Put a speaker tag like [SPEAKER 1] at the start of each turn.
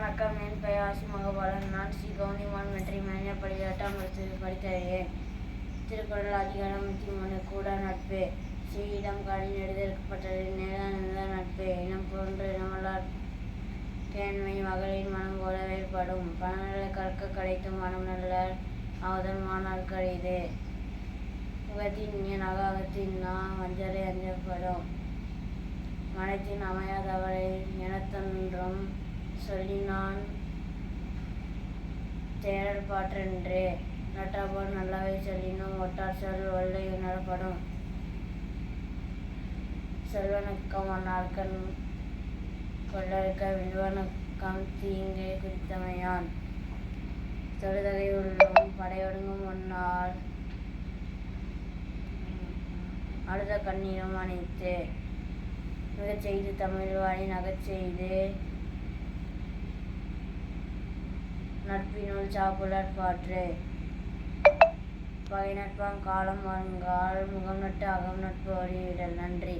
[SPEAKER 1] வணக்கம். என் பெயர் ஆசி மகபாலன். நான் ஸ்ரீ கவுனிமான் வெற்றி பள்ளி எட்டாம் வகுப்பில் படித்தறியேன் திருக்குறள் அதிகாரம் நூற்றி மூணு. கூட நட்பே. ஸ்ரீயிடம் காடி நெடுதற்கப்பட்டது நிலநில நட்பே. இனம் போன்ற இனமல்லார் கேண்மை மகளின் மனம் போல வேறுபடும். பணங்களை கற்க கிடைத்தும் மனம் நல்ல ஆவதல் மாணார் கழிது. முகத்தின் இனிய அகாகத்தின் நான் வஞ்சரை அஞ்சப்படும். மனத்தின் அமையாதவரை இனத்த சொல்லினான். தேடல் பாற்றென்றே. நட்டாபோல் நல்லாவே சொல்லினும். ஒட்டார் சொல் வல்லை உணரப்படும். செல்வனுக்கம் அந்நாட்கள் கொள்ளற்க வில்வனுக்கம் தீங்கே குறித்தமையான். தொழுதகை உள்ளும் படையொடுங்கும் ஒன்னால் அழுத கண்ணீரும் அணைத்து மிகச் செய்து தமிழ் வாழி நகச் செய்து நட்பினுள் சாப்புலர் பாற்று. பகை நட்பாம் காலம் வருங்கால் முகம் நட்டு அகம் நட்பு வழிவிடல் நன்றி.